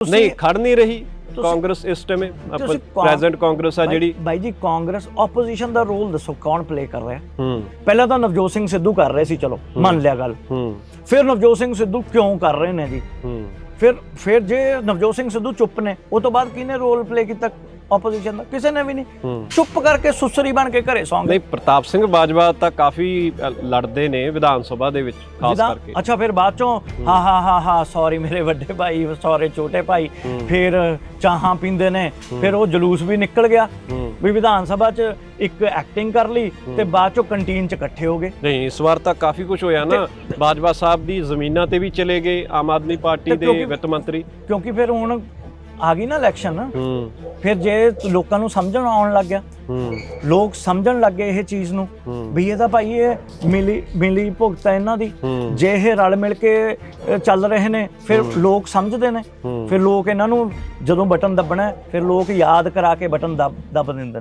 ਨਹੀਂ ਖੜ ਨਹੀਂ ਰਹੀ ਕਾਂਗਰਸ ਇਸ ਟਾਈਮ ਪ੍ਰੈਜ਼ੈਂਟ ਕਾਂਗਰਸ ਆ ਜਿਹੜੀ ਬਾਈ ਜੀ ਕਾਂਗਰਸ ਆਪੋਜੀਸ਼ਨ ਦਾ ਰੋਲ ਦੱਸੋ ਕੌਣ ਪਲੇ ਕਰ ਰਿਹਾ? ਹੂੰ। ਪਹਿਲਾਂ ਤਾਂ ਨਵਜੋਤ ਸਿੰਘ ਸਿੱਧੂ ਕਰ ਰਹੇ ਸੀ ਚਲੋ ਮੰਨ ਲਿਆ ਗੱਲ। ਹੂੰ। ਫਿਰ ਨਵਜੋਤ ਸਿੰਘ ਸਿੱਧੂ ਕਿਉਂ ਕਰ ਰਹੇ ਨੇ ਜੀ? ਹੂੰ। ਫਿਰ ਫਿਰ ਜੇ ਨਵਜੋਤ ਸਿੰਘ ਸਿੱਧੂ ਚੁੱਪ ਨੇ ਉਹ ਤੋਂ ਬਾਅਦ ਕਿਹਨੇ ਰੋਲ ਪਲੇ ਕੀਤਾ? ਆਪੋਜੀਸ਼ਨ ਦਾ ਕਿਸੇ ਨੇ ਵੀ ਨਹੀਂ। ਚੁੱਪ ਕਰਕੇ ਸੁਸਰੀ ਬਣ ਕੇ ਘਰੇ ਸੌਂ ਗਏ। ਨਹੀਂ ਪ੍ਰਤਾਪ ਸਿੰਘ ਬਾਜਵਾ ਤਾਂ ਕਾਫੀ ਲੜਦੇ ਨੇ ਵਿਧਾਨ ਸਭਾ ਦੇ ਵਿੱਚ ਖਾਸ ਕਰਕੇ। ਅੱਛਾ ਫਿਰ ਬਾਅਦ ਚੋਂ ਹਾਂ। ਹਾਂ ਹਾਂ ਹਾਂ ਸੌਰੀ ਮੇਰੇ ਵੱਡੇ ਭਾਈ ਸੌਰੀ ਛੋਟੇ ਭਾਈ। ਫਿਰ ਚਾਹਾਂ ਪੀਂਦੇ ਨੇ। ਫਿਰ ਉਹ ਜਲੂਸ ਵੀ ਨਿਕਲ ਗਿਆ। ਵੀ ਵਿਧਾਨ ਸਭਾ 'ਚ ਇੱਕ ਐਕਟਿੰਗ ਕਰ ਲਈ ਤੇ ਬਾਅਦ ਚੋਂ ਕੰਟੀਨ 'ਚ ਇਕੱਠੇ ਹੋ ਗਏ। ਨਹੀਂ ਇਸ ਵਾਰ ਤਾਂ ਕਾਫੀ ਕੁਝ ਹੋਇਆ ਨਾ। ਬਾਜਵਾ ਸਾਹਿਬ ਦੀ ਜ਼ਮੀਨਾਂ ਤੇ ਵੀ ਚਲੇ ਗਏ ਆਮ ਆਦਮੀ ਪਾਰਟੀ ਦੇ ਵਿੱਤ ਮੰਤਰੀ। ਕਿਉਂਕਿ ਫਿਰ ਹੁਣ ਆ ਗਈ ਨਾ ਇਲੈਕਸ਼ਨ ਹੂੰ। ਫਿਰ ਜੇ ਲੋਕਾਂ ਨੂੰ ਸਮਝਣ ਆਉਣ ਲੱਗ ਗਿਆ ਹੂੰ। ਲੋਕ ਸਮਝਣ ਲੱਗੇ ਇਹ ਚੀਜ਼ ਨੂੰ। ਵੀ ਇਹ ਤਾਂ ਭਾਈ ਇਹ ਮਿਲੀ ਮਿਲੀ ਭੁਗਤ ਹੈ ਇਹਨਾਂ ਦੀ। ਜੇ ਇਹ ਰਲ ਮਿਲ ਕੇ ਚੱਲ ਰਹੇ ਨੇ ਫਿਰ ਲੋਕ ਸਮਝਦੇ ਨੇ। ਫਿਰ ਲੋਕ ਇਹਨਾਂ ਨੂੰ ਜਦੋਂ ਬਟਨ ਦੱਬਣਾ ਫਿਰ ਲੋਕ ਯਾਦ ਕਰਾ ਕੇ ਬਟਨ ਦੱਬ ਦੱਬ ਦਿੰਦੇ ਨੇ।